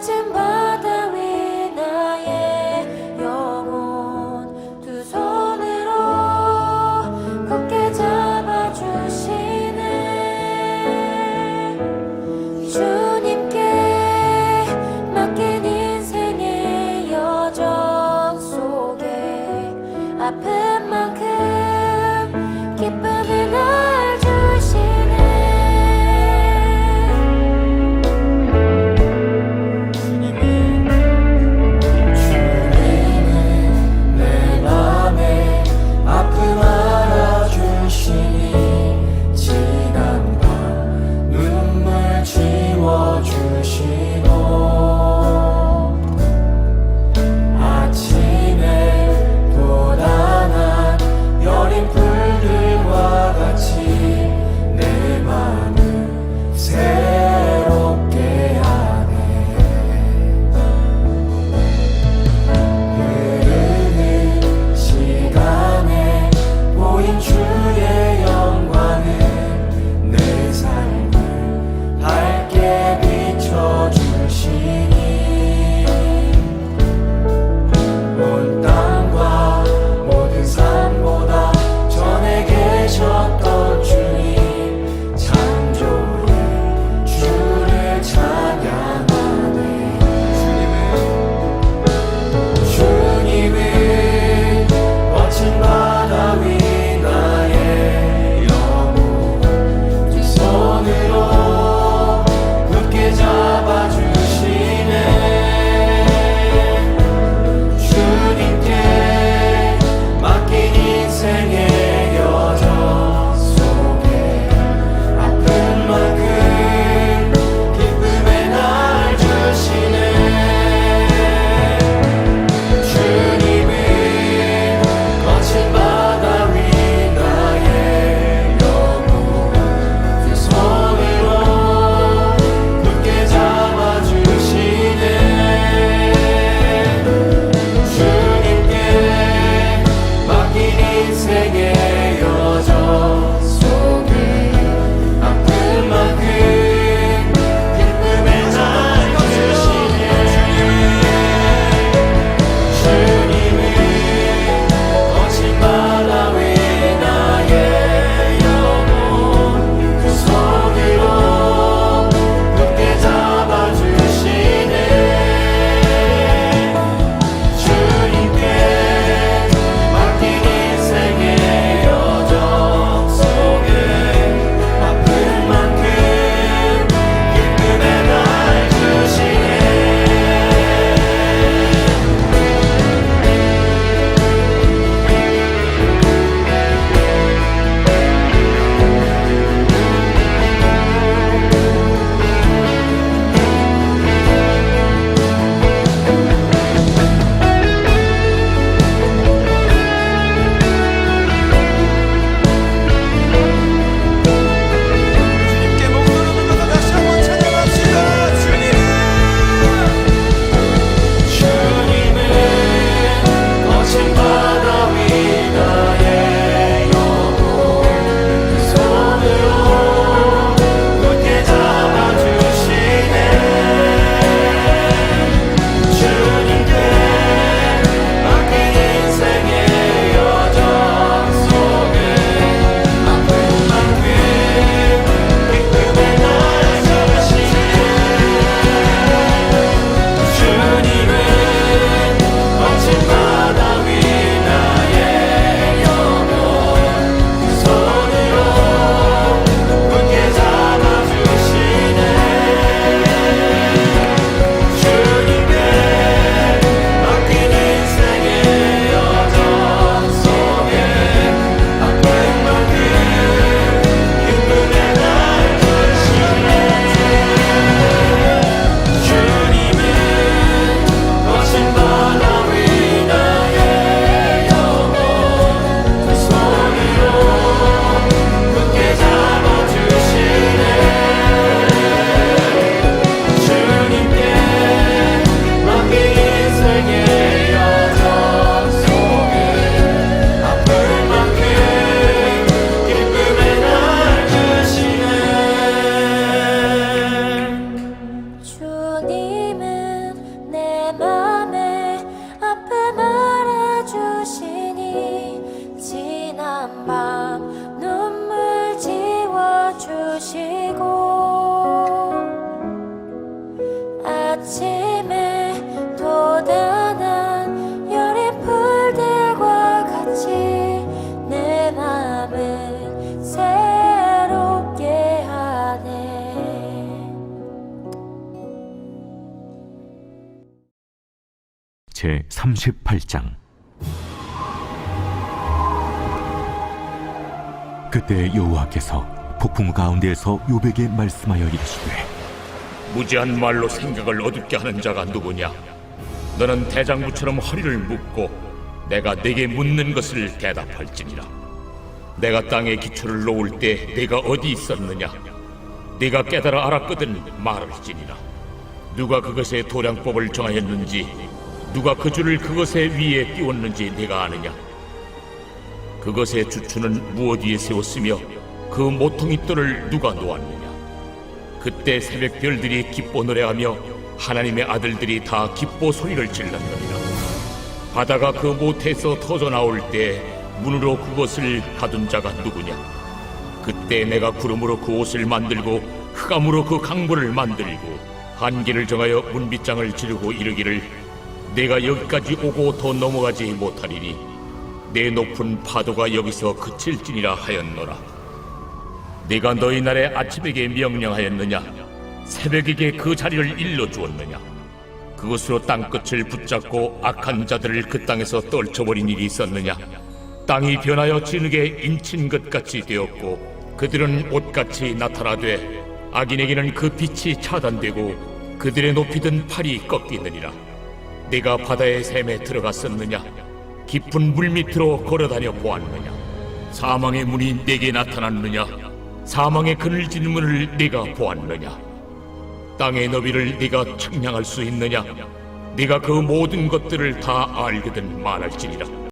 주 你们。 38장 그때 여호와께서 폭풍 가운데에서 요백에 말씀하여 이르시되 무지한 말로 생각을 어둡게 하는 자가 누구냐? 너는 대장부처럼 허리를 묶고 내가 네게 묻는 것을 대답할지니라. 내가 땅에 기초를 놓을 때 네가 어디 있었느냐? 네가 깨달아 알았거든 말할지니라. 누가 그것의 도량법을 정하였는지 누가 그 줄을 그것의 위에 띄웠는지 네가 아느냐? 그것의 주추는 무엇 위에 세웠으며 그 모퉁이 돌을 누가 놓았느냐? 그때 새벽 별들이 기뻐 노래하며 하나님의 아들들이 다 기뻐 소리를 질렀느니라. 바다가 그 모태에서 터져 나올 때 문으로 그것을 가둔 자가 누구냐? 그때 내가 구름으로 그 옷을 만들고 흑암으로 그 강보를 만들고 한계를 정하여 문빗장을 지르고 이르기를 내가 여기까지 오고 더 넘어가지 못하리니 내 높은 파도가 여기서 그칠지니라 하였노라. 네가 너희 날에 아침에게 명령하였느냐? 새벽에게 그 자리를 일러 주었느냐? 그것으로 땅 끝을 붙잡고 악한 자들을 그 땅에서 떨쳐버린 일이 있었느냐? 땅이 변하여 진흙에 인친 것 같이 되었고 그들은 옷같이 나타나되 악인에게는 그 빛이 차단되고 그들의 높이 든 팔이 꺾이느니라. 네가 바다의 샘에 들어갔었느냐? 깊은 물 밑으로 걸어다녀 보았느냐? 사망의 문이 내게 나타났느냐? 사망의 그늘진 문을 네가 보았느냐? 땅의 너비를 네가 측량할 수 있느냐? 네가 그 모든 것들을 다 알거든 말할지니라.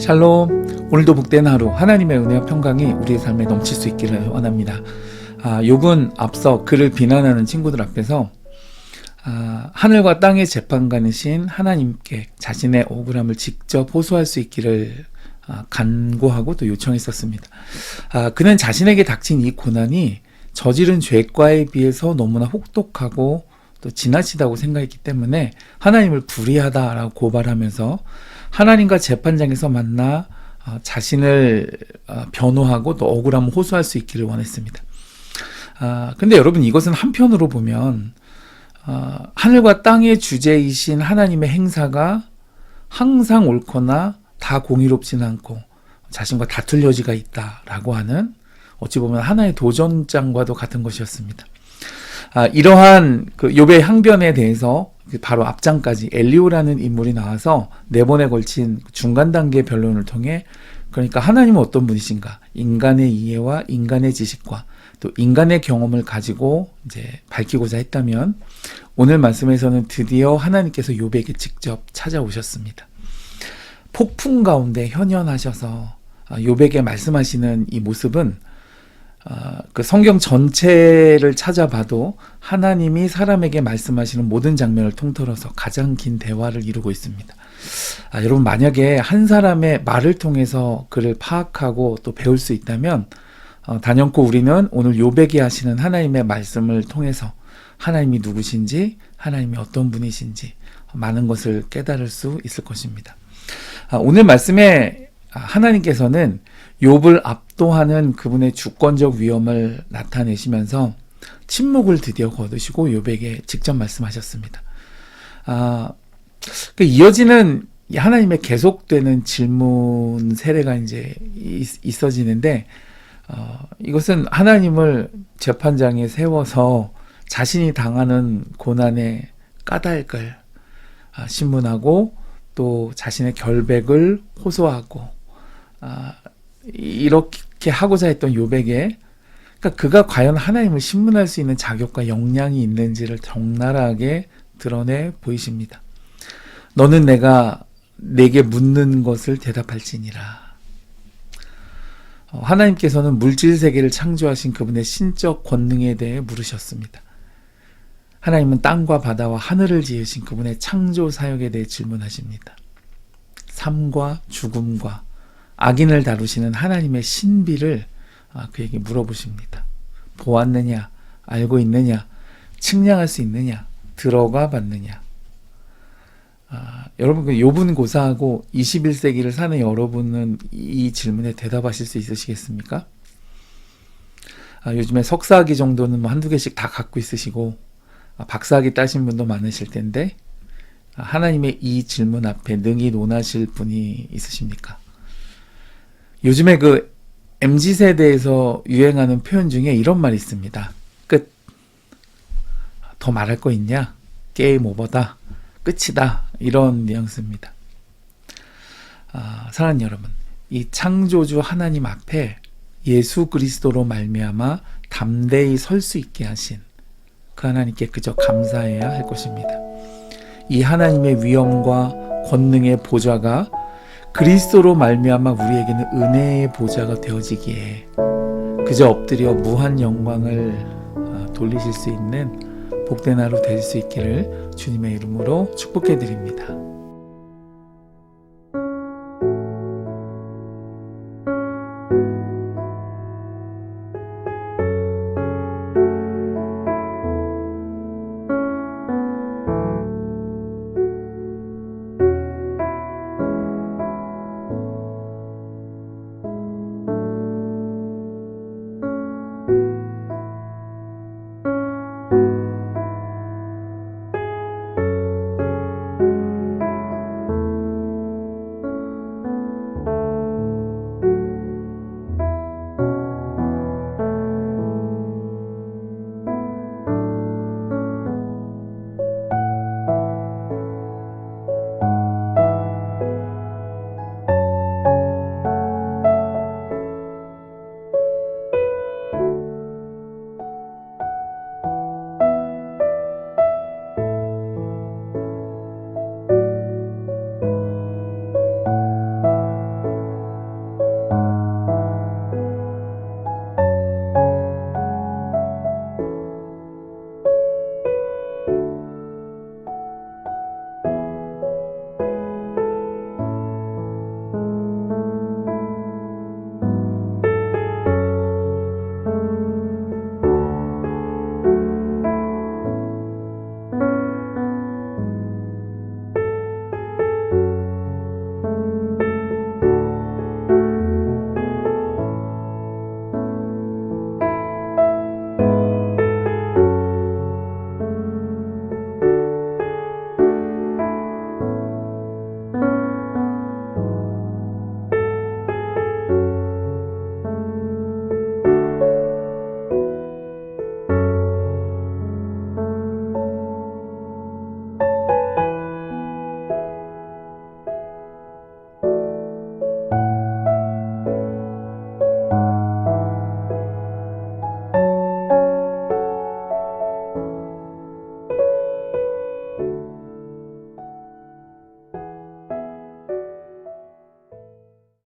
샬롬. 오늘도 복된 하루 하나님의 은혜와 평강이 우리의 삶에 넘칠 수 있기를 원합니다. 아, 욥은 앞서 그를 비난하는 친구들 앞에서 아, 하늘과 땅의 재판관이신 하나님께 자신의 억울함을 직접 호소할 수 있기를 아, 간구하고 또 요청했었습니다. 아, 그는 자신에게 닥친 이 고난이 저지른 죄과에 비해서 너무나 혹독하고 또 지나치다고 생각했기 때문에 하나님을 불의하다라고 고발하면서 하나님과 재판장에서 만나 어, 자신을 어, 변호하고 또 억울함을 호소할 수 있기를 원했습니다. 아, 근데 여러분 이것은 한편으로 보면 어, 하늘과 땅의 주제이신 하나님의 행사가 항상 옳거나 다 공의롭지는 않고 자신과 다툴 여지가 있다라고 하는 어찌 보면 하나의 도전장과도 같은 것이었습니다. 아, 이러한 그 욥의 항변에 대해서 그 바로 앞장까지 엘리오라는 인물이 나와서 네 번에 걸친 중간 단계 변론을 통해 그러니까 하나님은 어떤 분이신가 인간의 이해와 인간의 지식과 또 인간의 경험을 가지고 이제 밝히고자 했다면 오늘 말씀에서는 드디어 하나님께서 욥에게 직접 찾아오셨습니다. 폭풍 가운데 현현하셔서 아, 욥에게 말씀하시는 이 모습은 아, 그 성경 전체를 찾아봐도 하나님이 사람에게 말씀하시는 모든 장면을 통틀어서 가장 긴 대화를 이루고 있습니다. 아, 여러분 만약에 한 사람의 말을 통해서 그를 파악하고 또 배울 수 있다면 어, 단연코 우리는 오늘 요백이 하시는 하나님의 말씀을 통해서 하나님이 누구신지 하나님이 어떤 분이신지 많은 것을 깨달을 수 있을 것입니다. 아, 오늘 말씀에 하나님께서는 욥을 압 도하는 그분의 주권적 위험을 나타내시면서 침묵을 드디어 거두시고 욥에게 직접 말씀하셨습니다. 아, 그 이어지는 이 하나님의 계속되는 질문 세례가 이제 있- 있어지는데 어, 이것은 하나님을 재판장에 세워서 자신이 당하는 고난의 까닭을 아, 신문하고 또 자신의 결백을 호소하고 아, 이렇게 하고자 했던 요백에 그러니까 그가 과연 하나님을 신문할 수 있는 자격과 역량이 있는지를 적나라하게 드러내 보이십니다. 너는 내가 내게 묻는 것을 대답할지니라. 어, 하나님께서는 물질 세계를 창조하신 그분의 신적 권능에 대해 물으셨습니다. 하나님은 땅과 바다와 하늘을 지으신 그분의 창조 사역에 대해 질문하십니다. 삶과 죽음과 악인을 다루시는 하나님의 신비를 아, 그에게 물어보십니다. 보았느냐, 알고 있느냐, 측량할 수 있느냐, 들어가 봤느냐. 아, 여러분 그 요분 고사하고 21세기를 사는 여러분은 이 질문에 대답하실 수 있으시겠습니까? 아, 요즘에 석사학위 정도는 뭐 한두 개씩 다 갖고 있으시고 아, 박사학위 따신 분도 많으실 텐데 아, 하나님의 이 질문 앞에 능히 논하실 분이 있으십니까? 요즘에 그 MZ 세대에서 유행하는 표현 중에 이런 말이 있습니다. 끝. 더 말할 거 있냐? 게임 오버다. 끝이다. 이런 뉘앙스입니다. 아, 사랑하는 여러분, 이 창조주 하나님 앞에 예수 그리스도로 말미암아 담대히 설 수 있게 하신 그 하나님께 그저 감사해야 할 것입니다. 이 하나님의 위엄과 권능의 보좌가 그리스도로 말미암아 우리에게는 은혜의 보좌가 되어지기에 그저 엎드려 무한 영광을 아, 돌리실 수 있는 복된 하루 될 수 있기를 주님의 이름으로 축복해 드립니다.